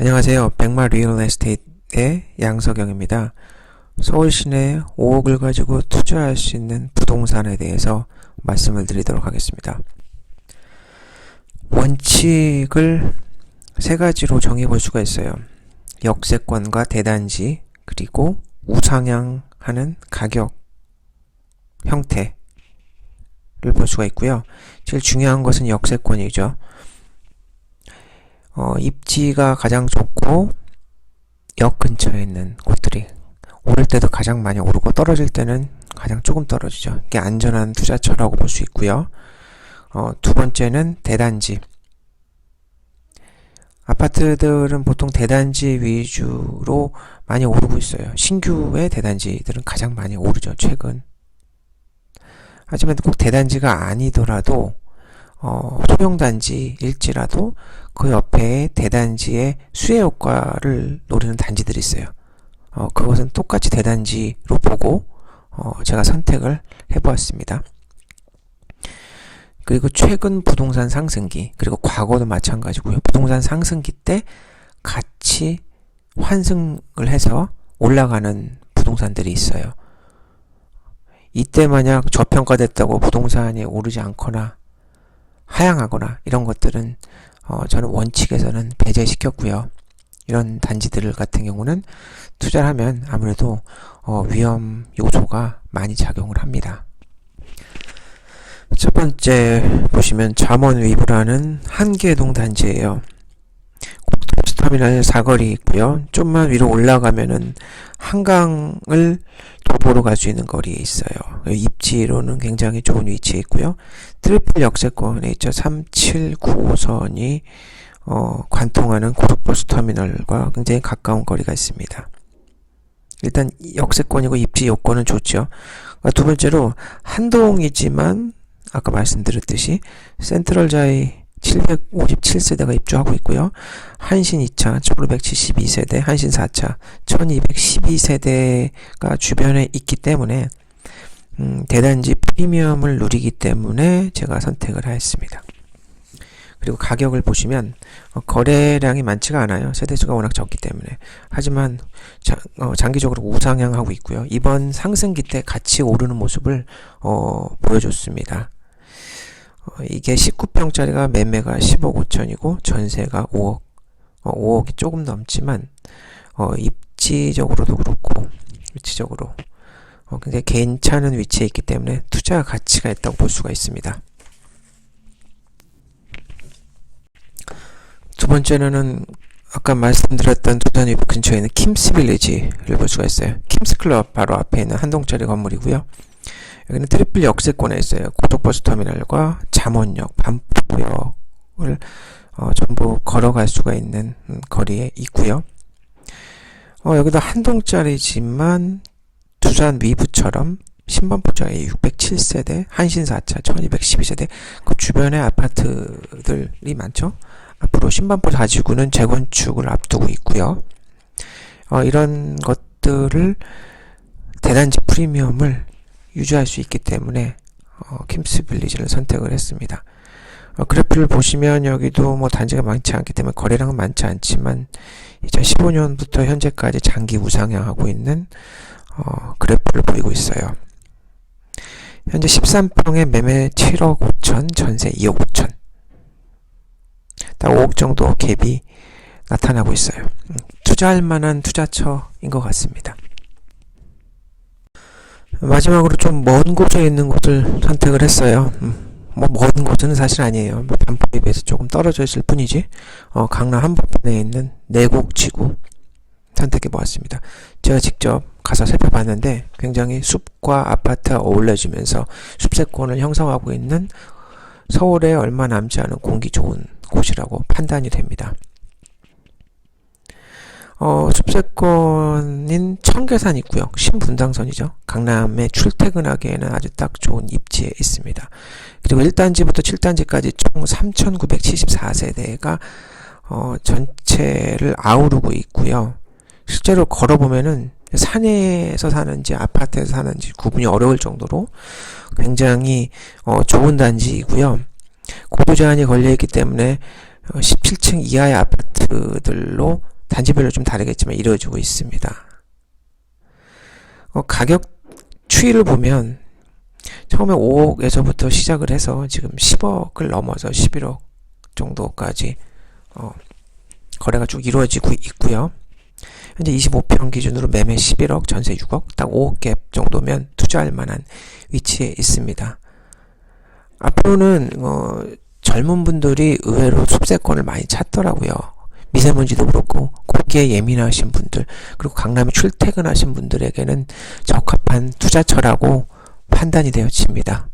안녕하세요. 백마 리얼 에스테이트의 양석영입니다. 서울 시내 5억을 가지고 투자할 수 있는 부동산에 대해서 말씀을 드리도록 하겠습니다. 원칙을 세 가지로 정해 볼 수가 있어요. 역세권과 대단지, 그리고 우상향하는 가격 형태를 볼 수가 있고요. 제일 중요한 것은 역세권이죠. 어, 입지가 가장 좋고 역 근처에 있는 곳들이 오를 때도 가장 많이 오르고 떨어질 때는 가장 조금 떨어지죠. 이게 안전한 투자처라고 볼 수 있고요. 어, 두 번째는 대단지. 아파트들은 보통 대단지 위주로 많이 오르고 있어요. 신규의 대단지들은 가장 많이 오르죠, 최근. 하지만 꼭 대단지가 아니더라도 어, 소형단지일지라도 그 옆에 대단지의 수혜 효과를 노리는 단지들이 있어요. 어, 그것은 똑같이 대단지로 보고 어, 제가 선택을 해보았습니다. 그리고 최근 부동산 상승기 그리고 과거도 마찬가지고요. 부동산 상승기 때 같이 환승을 해서 올라가는 부동산들이 있어요. 이때 만약 저평가됐다고 부동산이 오르지 않거나 하향하거나 이런 것들은 어, 저는 원칙에서는 배제시켰고요. 이런 단지들 같은 경우는 투자를 하면 아무래도 어, 위험 요소가 많이 작용을 합니다. 첫 번째 보시면 잠원 위브라는 한계동 단지예요. 터미널 사거리 있고요. 좀만 위로 올라가면은 한강을 도보로 갈 수 있는 거리에 있어요. 입지로는 굉장히 좋은 위치에 있고요. 트리플 역세권에 있죠. 3795선이 어, 관통하는 고속버스 터미널과 굉장히 가까운 거리가 있습니다. 일단 역세권이고 입지 요건은 좋죠. 아, 두 번째로 한동이지만 아까 말씀드렸듯이 센트럴 자이 757세대가 입주하고 있고요. 한신 2차 1572세대, 한신 4차 1212세대가 주변에 있기 때문에 음, 대단지 프리미엄을 누리기 때문에 제가 선택을 하였습니다. 그리고 가격을 보시면 어, 거래량이 많지가 않아요. 세대수가 워낙 적기 때문에. 하지만 자, 어, 장기적으로 우상향하고 있고요. 이번 상승기 때 같이 오르는 모습을 어, 보여줬습니다. 어, 이게 19평짜리가 매매가 10억 5천이고 전세가 5억 어, 5억이 조금 넘지만 어, 입지적으로도 그렇고 위치적으로 어, 굉장히 괜찮은 위치에 있기 때문에 투자 가치가 있다고 볼 수가 있습니다. 두 번째는 아까 말씀드렸던 두산 위브 근처에 있는 킴스 빌리지를 볼 수가 있어요. 킴스 클럽 바로 앞에 있는 한 동짜리 건물이고요. 여기는 트리플 역세권에 있어요. 고속버스 터미널과 잠원역, 반포역을 어, 전부 걸어갈 수가 있는 음, 거리에 있고요. 어, 여기도 한 동짜리지만 두산 위브처럼 신번포자에 607세대, 한신 4차 1212세대 그 주변에 아파트들이 많죠. 앞으로 신반포 4지구는 재건축을 앞두고 있고요. 어, 이런 것들을 대단지 프리미엄을 유지할 수 있기 때문에 어, 킴스 빌리지를 선택을 했습니다. 어, 그래프를 보시면 여기도 뭐 단지가 많지 않기 때문에 거래량은 많지 않지만 2015년부터 현재까지 장기 우상향하고 있는 어, 그래프를 보이고 있어요. 현재 13평에 매매 7억 5천, 전세 2억 5천. 딱 5억 정도 갭이 나타나고 있어요. 음, 투자할 만한 투자처인 것 같습니다. 마지막으로 좀 먼 곳에 있는 곳을 선택을 했어요. 음, 뭐먼 곳은 사실 아니에요. 뭐 반포에 비해서 조금 떨어져 있을 뿐이지. 어, 강남 한복판에 있는 내곡지구 선택해 보았습니다. 제가 직접 가서 살펴봤는데 굉장히 숲과 아파트가 어울려지면서 숲세권을 형성하고 있는 서울에 얼마 남지 않은 공기 좋은 곳이라고 판단이 됩니다. 어, 숲세권인 청계산 있고요. 신분당선이죠. 강남에 출퇴근하기에는 아주 딱 좋은 입지에 있습니다. 그리고 1단지부터 7단지까지 총 3,974세대가 어, 전체를 아우르고 있고요. 실제로 걸어보면은 산에서 사는지 아파트에서 사는지 구분이 어려울 정도로 굉장히 어, 좋은 단지이고요. 고도 제한이 걸려 있기 때문에 어, 17층 이하의 아파트들로 단지별로 좀 다르겠지만 이루어지고 있습니다. 어, 가격 추이를 보면 처음에 5억에서부터 시작을 해서 지금 10억을 넘어서 11억 정도까지 어, 거래가 쭉 이루어지고 있고요. 현재 25평 기준으로 매매 11억, 전세 6억, 딱 5억 갭 정도면 투자할 만한 위치에 있습니다. 앞으로는 어, 젊은 분들이 의외로 숲세권을 많이 찾더라고요. 미세먼지도 그렇고 공기에 예민하신 분들 그리고 강남에 출퇴근하신 분들에게는 적합한 투자처라고 판단이 되어집니다.